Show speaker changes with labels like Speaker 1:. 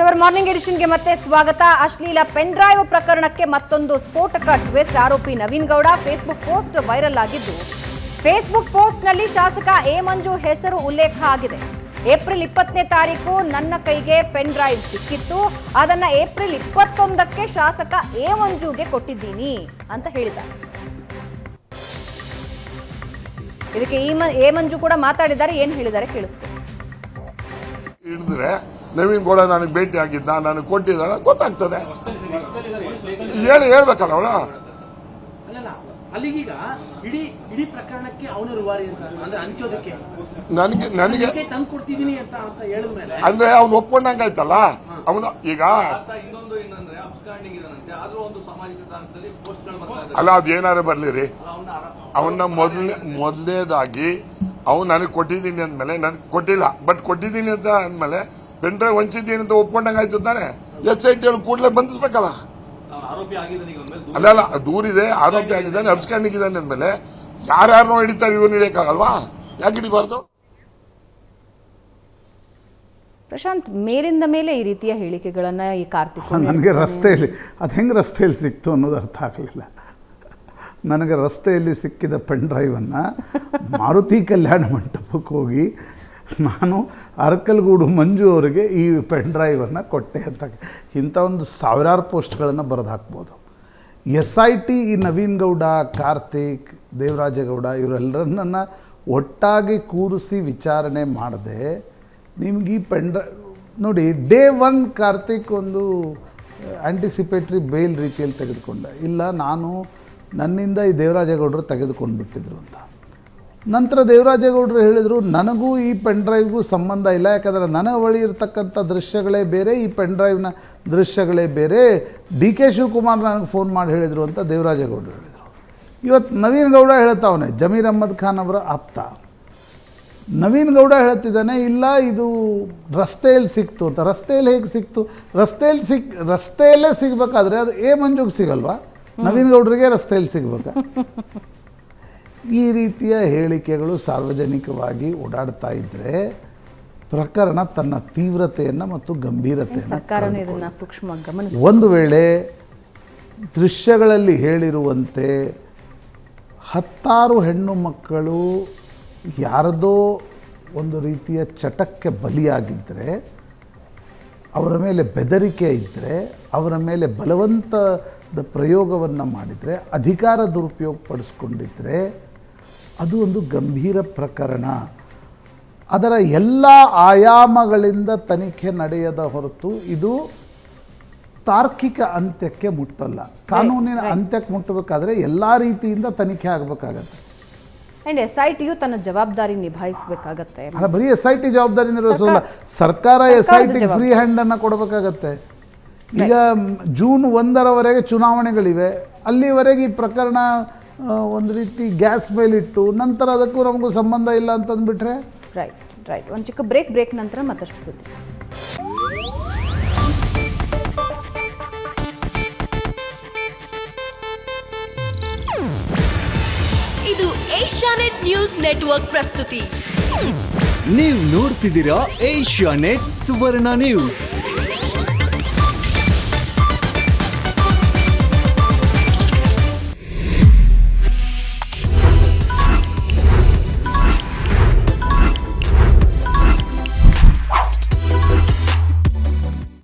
Speaker 1: Hour morning ಎಡಿಷನ್ಗೆ ಮತ್ತೆ ಸ್ವಾಗತ. ಅಶ್ಲೀಲ ಪೆನ್ ಡ್ರೈವ್ ಪ್ರಕರಣಕ್ಕೆ ಮತ್ತೊಂದು ಸ್ಫೋಟಕ ಟ್ವಿಸ್ಟ್. ಆರೋಪಿ Naveen Gowda Facebook post viral ಆಗಿದ್ದು, ಫೇಸ್ಬುಕ್ ಪೋಸ್ಟ್ನಲ್ಲಿ ಶಾಸಕ ಎ ಮಂಜು ಹೆಸರು ಉಲ್ಲೇಖ ಆಗಿದೆ. ಏಪ್ರಿಲ್ ಇಪ್ಪತ್ತನೇ ತಾರೀಕು ನನ್ನ ಕೈಗೆ ಪೆನ್ ಡ್ರೈವ್ ಸಿಕ್ಕಿತ್ತು. ಅದನ್ನ ಏಪ್ರಿಲ್ ಇಪ್ಪತ್ತೊಂದಕ್ಕೆ ಶಾಸಕ ಎ ಮಂಜುಗೆ ಕೊಟ್ಟಿದ್ದೀನಿ ಅಂತ ಹೇಳಿದ ಇದಕ್ಕೆ ಎ ಮಂಜು ಕೂಡ ಮಾತಾಡಿದ್ದಾರೆ, ಏನ್ ಹೇಳಿದ್ದಾರೆ
Speaker 2: ಹಿಡಿದ್ರೆ ನವೀನ್ ಗೌಡ ನನಗೆ ಭೇಟಿ ಆಗಿದ್ದ ನನಗೆ ಕೊಟ್ಟಿದ್ದಾಳ ಗೊತ್ತಾಗ್ತದೆ. ಹೇಳಿ ಹೇಳ್ಬೇಕಲ್ಲ ಅವಳ
Speaker 3: ಅಲ್ಲಲ್ಲ ಅಲ್ಲಿಗೀಗ ಇಡೀ ಇಡೀ ಪ್ರಕರಣಕ್ಕೆ ಅವನು ರುವಾರಿ ಅಂತ ಅಂದ್ರೆ ಹಂಚೋದಕ್ಕೆ
Speaker 2: ನನಗೆ ನನಗೆ
Speaker 3: ನನಗೆ ತಂದು ಕೊಡ್ತಿದೀನಿ ಅಂತ ಅಂತ ಹೇಳಿದ್ಮೇಲೆ
Speaker 2: ಅಂದ್ರೆ ಅವ್ನು ಒಪ್ಕೊಂಡಂಗಾಯ್ತಲ್ಲ? ಅವನು ಈಗ
Speaker 4: ಇನ್ನೊಂದು ಏನಂದ್ರೆ ಅಬ್ಸ್ಕಾಂಡಿಂಗ್ ಇದಾನಂತೆ ಆದ್ರೂ ಒಂದು ಸಾಮಾಜಿಕ ತಾಣದಲ್ಲಿ ಪೋಸ್ಟ್ಗಳು ಬರ್ತಾ
Speaker 2: ಅಲ್ಲ ಅದು ಬರ್ಲಿರಿ. ಬರ್ಲಿ ರೀ
Speaker 4: ಅವನ
Speaker 2: ಅವನ್ನ ಮೊದಲನೇ ಮೊದಲನೇದಾಗಿ ಅವ್ನು ನನಗೆ ಕೊಟ್ಟಿದ್ದೀನಿ ಅಂದಮೇಲೆ ನನಗೆ ಕೊಟ್ಟಿಲ್ಲ. ಬಟ್ ಕೊಟ್ಟಿದ್ದೀನಿ ಅಂತ ಅಂದಮೇಲೆ ಪೆನ್ ಡ್ರೈವ್ ಹಂಚಿದ್ದೀನಿ ಅಂತ ಒಪ್ಕೊಂಡಂಗಾಯ್ತು ತಾನೆ. ಎಸ್ ಐ ಟಿ ಅವ್ನು ಕೂಡಲೇ ಬಂಧಿಸ್ಬೇಕಲ್ಲ? ಅಲ್ಲ ಅಲ್ಲ ದೂರಿದೆ ಆರೋಪಿ ಆಗಿದ್ದಾನೆ ಅಬ್ಸ್ಕಾಂಡಿಗಿದ್ದಾನೆ ಅಂದ್ಮೇಲೆ ಯಾರ್ಯಾರನ್ನೋ ಹಿಡಿತಾರೆ ಇವನು ಹಿಡಿಯಕ್ಕಾಗಲ್ವಾ? ಯಾಕೆ ಹಿಡಿಬಾರ್ದು?
Speaker 1: ಪ್ರಶಾಂತ್ ಮೇಲಿಂದ ಮೇಲೆ ಈ ರೀತಿಯ ಹೇಳಿಕೆಗಳನ್ನು ಈ ಕಾರ್ತಿಕ್
Speaker 5: ನನಗೆ ರಸ್ತೆಯಲ್ಲಿ ಅದು ಹೆಂಗೆ ರಸ್ತೆಯಲ್ಲಿ ಸಿಕ್ತು ಅನ್ನೋದು ಅರ್ಥ ಆಗಲಿಲ್ಲ. ನನಗೆ ರಸ್ತೆಯಲ್ಲಿ ಸಿಕ್ಕಿದ ಪೆನ್ ಡ್ರೈವನ್ನು ಮಾರುತಿ ಕಲ್ಯಾಣ ಮಂಟಪಕ್ಕೆ ಹೋಗಿ ನಾನು ಅರಕಲ್ಗೂಡು ಮಂಜು ಅವರಿಗೆ ಈ ಪೆನ್ ಡ್ರೈವನ್ನು ಕೊಟ್ಟೆ ಅಂತ. ಇಂಥ ಒಂದು ಸಾವಿರಾರು ಪೋಸ್ಟ್ಗಳನ್ನು ಬರೆದು ಹಾಕ್ಬೋದು. ಎಸ್ ಐ ಟಿ, ಈ ನವೀನ್ ಗೌಡ, ಕಾರ್ತಿಕ್, ದೇವರಾಜೇಗೌಡ ಇವರೆಲ್ಲರನ್ನ ಒಟ್ಟಾಗಿ ಕೂರಿಸಿ ವಿಚಾರಣೆ ಮಾಡದೆ ನಿಮ್ಗೆ ಈ ಪೆನ್ ನೋಡಿ, ಡೇ ಒನ್ ಕಾರ್ತಿಕ್ ಒಂದು ಆ್ಯಂಟಿಸಿಪೇಟ್ರಿ ಬೇಲ್ ರೀತಿಯಲ್ಲಿ ತೆಗೆದುಕೊಂಡೆ. ಇಲ್ಲ, ನಾನು ನನ್ನಿಂದ ಈ ದೇವರಾಜೇಗೌಡರು ತೆಗೆದುಕೊಂಡು ಬಿಟ್ಟಿದ್ರು ಅಂತ. ನಂತರ ದೇವರಾಜೇಗೌಡರು ಹೇಳಿದರು ನನಗೂ ಈ ಪೆನ್ ಡ್ರೈವ್ಗೂ ಸಂಬಂಧ ಇಲ್ಲ ಯಾಕಂದರೆ ನನ್ನ ಬಳಿ ಇರತಕ್ಕಂಥ ದೃಶ್ಯಗಳೇ ಬೇರೆ ಈ ಪೆನ್ ಡ್ರೈವ್ನ ದೃಶ್ಯಗಳೇ ಬೇರೆ. ಡಿ ಕೆ ಶಿವಕುಮಾರ್ ನನಗೆ ಫೋನ್ ಮಾಡಿ ಹೇಳಿದರು ಅಂತ ದೇವರಾಜೇಗೌಡರು ಹೇಳಿದರು. ಇವತ್ತು ನವೀನ್ ಗೌಡ ಹೇಳ್ತಾವನೆ ಜಮೀರ್ ಅಹ್ಮದ್ ಖಾನ್ ಅವರ ಆಪ್ತ. ನವೀನ್ ಗೌಡ ಹೇಳ್ತಿದ್ದಾನೆ ಇಲ್ಲ ಇದು ರಸ್ತೆಯಲ್ಲಿ ಸಿಕ್ತು ಅಂತ. ರಸ್ತೆಯಲ್ಲಿ ಹೇಗೆ ಸಿಕ್ತು? ರಸ್ತೆಯಲ್ಲಿ ಸಿಕ್ ರಸ್ತೆಯಲ್ಲೇ ಸಿಗಬೇಕಾದ್ರೆ ಅದು ಎ ಮಂಜುಗೆ ಸಿಗಲ್ವಾ? ನವೀನ್ ಗೌಡರಿಗೆ ರಸ್ತೆಯಲ್ಲಿ ಸಿಗ್ಬೇಕಾ? ಈ ರೀತಿಯ ಹೇಳಿಕೆಗಳು ಸಾರ್ವಜನಿಕವಾಗಿ ಓಡಾಡ್ತಾ ಇದ್ದರೆ ಪ್ರಕರಣ ತನ್ನ ತೀವ್ರತೆಯನ್ನು ಮತ್ತು ಗಂಭೀರತೆಯನ್ನು ಒಂದು ವೇಳೆ ದೃಶ್ಯಗಳಲ್ಲಿ ಹೇಳಿರುವಂತೆ ಹತ್ತಾರು ಹೆಣ್ಣು ಮಕ್ಕಳು ಯಾರದೋ ಒಂದು ರೀತಿಯ ಚಟಕ್ಕೆ ಬಲಿಯಾಗಿದ್ದರೆ ಅವರ ಮೇಲೆ ಬೆದರಿಕೆ ಇದ್ದರೆ ಅವರ ಮೇಲೆ ಬಲವಂತದ ಪ್ರಯೋಗವನ್ನು ಮಾಡಿದರೆ ಅಧಿಕಾರ ದುರುಪಯೋಗ ಪಡಿಸ್ಕೊಂಡಿದ್ದರೆ ಅದು ಒಂದು ಗಂಭೀರ ಪ್ರಕರಣ. ಅದರ ಎಲ್ಲ ಆಯಾಮಗಳಿಂದ ತನಿಖೆ ನಡೆಯದ ಹೊರತು ಇದು ತಾರ್ಕಿಕ ಅಂತ್ಯಕ್ಕೆ ಮುಟ್ಟಲ್ಲ. ಕಾನೂನಿನ ಅಂತ್ಯಕ್ಕೆ ಮುಟ್ಟಬೇಕಾದ್ರೆ ಎಲ್ಲ ರೀತಿಯಿಂದ ತನಿಖೆ ಆಗಬೇಕಾಗತ್ತೆ.
Speaker 1: ಅಂಡ್ ಎಸ್ ಐ ಟಿಯು ತನ್ನ ಜವಾಬ್ದಾರಿ ನಿಭಾಯಿಸಬೇಕಾಗತ್ತೆ.
Speaker 5: ಅಲ್ಲ ಬರೀ ಎಸ್ ಐ ಟಿ ಜವಾಬ್ದಾರಿ ನಿರ್ವಹಿಸೋಲ್ಲ ಸರ್ಕಾರ ಎಸ್ ಐ ಟಿ ಫ್ರೀ ಹ್ಯಾಂಡನ್ನು ಕೊಡಬೇಕಾಗತ್ತೆ. ಈಗ ಜೂನ್ ಒಂದರವರೆಗೆ ಚುನಾವಣೆಗಳಿವೆ. ಅಲ್ಲಿವರೆಗೆ ಈ ಪ್ರಕರಣ ಒಂದು ರೀತಿ ಗ್ಯಾಸ್ ಮೇಲಿಟ್ಟು ನಂತರ ಅದಕ್ಕೂ ನಮಗೂ ಸಂಬಂಧ ಇಲ್ಲ ಅಂತಂದ್ಬಿಟ್ರೆ?
Speaker 1: ರೈಟ್ ರೈಟ್ ಒಂದು ಚಿಕ್ಕ ಬ್ರೇಕ್ ಬ್ರೇಕ್ ನಂತರ ಮತ್ತಷ್ಟು ಸುದ್ದಿ.
Speaker 6: ಇದು ಏಷ್ಯಾನೆಟ್ ನ್ಯೂಸ್ ನೆಟ್ವರ್ಕ್ ಪ್ರಸ್ತುತಿ.
Speaker 7: ನೀವು ನೋಡ್ತಿದ್ದೀರಾ ಏಷ್ಯಾನೆಟ್ ಸುವರ್ಣ ನ್ಯೂಸ್